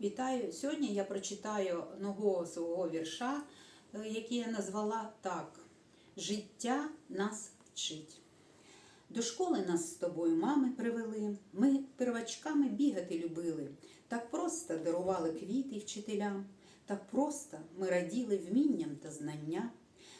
Вітаю! Сьогодні я прочитаю нового свого вірша, е, який я назвала так: Життя нас вчить. До школи нас з тобою мами привели. Ми первачками бігати любили. Так просто дарували квіти вчителям. Так просто ми раділи вмінням та знання.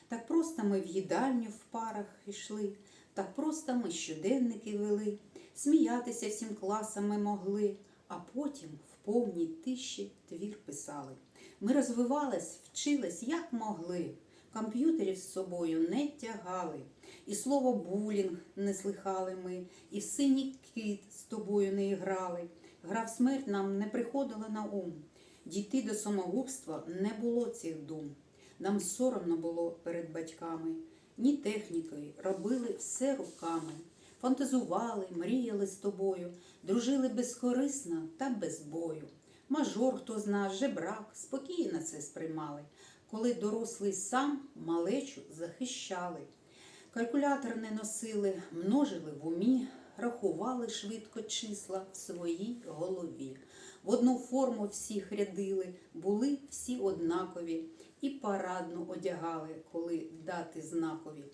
Так просто ми в їдальню в парах йшли. Так просто ми щоденники вели. Сміятися всім класам ми могли, а потім в повній тиші твір писали. Ми розвивались, вчились, як могли. Комп'ютерів з собою не тягали, і слово булінг не слихали ми, і в синій кит з тобою не грали. Гра в смерть нам не приходила на ум. Дійти до самогубства не було цих дум. Нам соромно було перед батьками, ні технікою, робили все руками. Фантазували, мріяли з тобою, дружили безкорисно та без бою. Мажор, хто зна, жебрак, спокійно це сприймали, коли дорослий сам малечу захищали. Калькулятор не носили, множили в умі, рахували швидко числа в своїй голові. В одну форму всіх рядили, були всі однакові, і парадну одягали, коли дати знакові.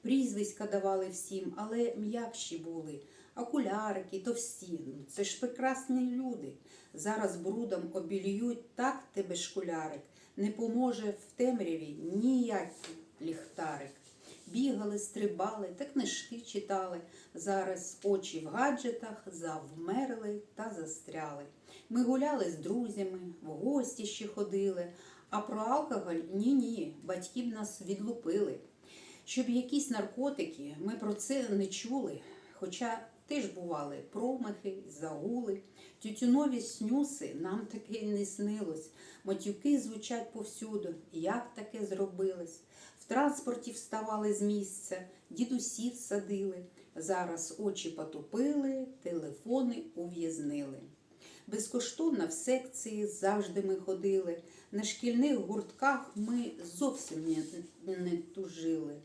Прізвиська давали всім, але м'якші були. Окулярики, товсті, ну це ж прекрасні люди. Зараз брудом обільють так тебе школярик, не поможе в темряві ніякий ліхтарик. Бігали, стрибали та книжки читали. Зараз очі в гаджетах завмерли та застряли. Ми гуляли з друзями, в гості ще ходили, а про алкоголь ні-ні, батьки б нас відлупили. Щоб якісь наркотики, ми про це не чули, хоча теж бували промахи, загули. Тютюнові снюси нам таке й не снилось. Матюки звучать повсюду. Як таке зробилось? В транспорті вставали з місця, дідусів садили. Зараз очі потупили, телефони ув'язнили. Безкоштовно в секції завжди ми ходили. На шкільних гуртках ми зовсім не, не тужили.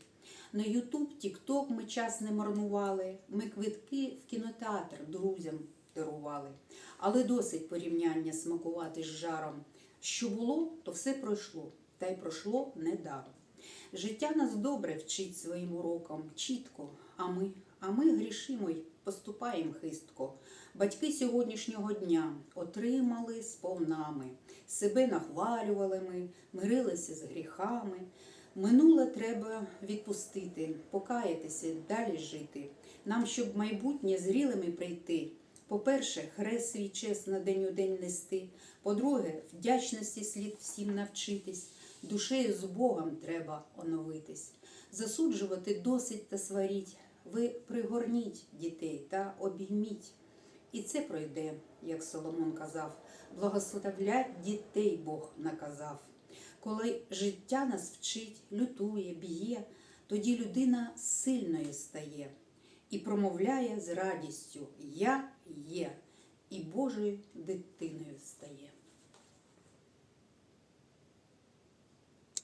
На Ютуб, Тікток ми час не марнували. Ми квитки в кінотеатр друзям дарували. Але досить порівняння смакувати з жаром. Що було, то все пройшло, та й пройшло недаром. Життя нас добре вчить своїм урокам, чітко, а ми, а ми грішимо й поступаємо хистко. Батьки сьогоднішнього дня отримали сповнами, себе нахвалювали ми, мирилися з гріхами. Минуле треба відпустити, покаятися, далі жити. Нам, щоб майбутнє зрілими прийти. По-перше, хрест свій чест на день у день нести. По-друге, вдячності слід всім навчитись. Душею з Богом треба оновитись. Засуджувати досить та сваріть. Ви пригорніть дітей та обійміть. І це пройде, як Соломон казав, благословлять дітей Бог наказав. Коли життя нас вчить, лютує, б'є, тоді людина сильною стає і промовляє з радістю Я є, і Божою дитиною стає.